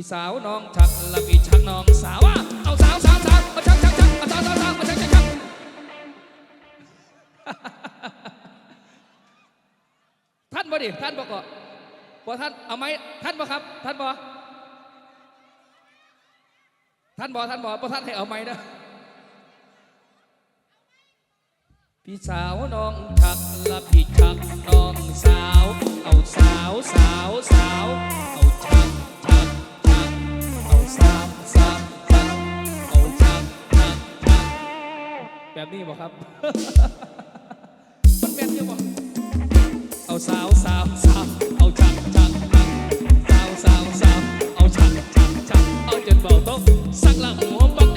พี่สาวน้องชักละพี่ชักน้องสาวว่าเอาสาวสาวสาวมาชักชักชักมาสาวสาวสาวมาชักชักชักท่านบ่ดิท่านบ่ก็บ่ท่านเอาไหมท่านบ่ครับ ท่านบ่ท่านบ่ท่านบ่บ่ท่านให้เอาไหมนะพี่สาวน้องชักละพี่ชักน้องสาว เอาสาวสาวสาว แบบนี้บ่ครับ มันแม่นยังบ่เอาสาวสาวสาวเอาจังจังจังสาวสาวสาวเอาจังจังจังเอาจนเบาโต๊ะสักหละหัวบัก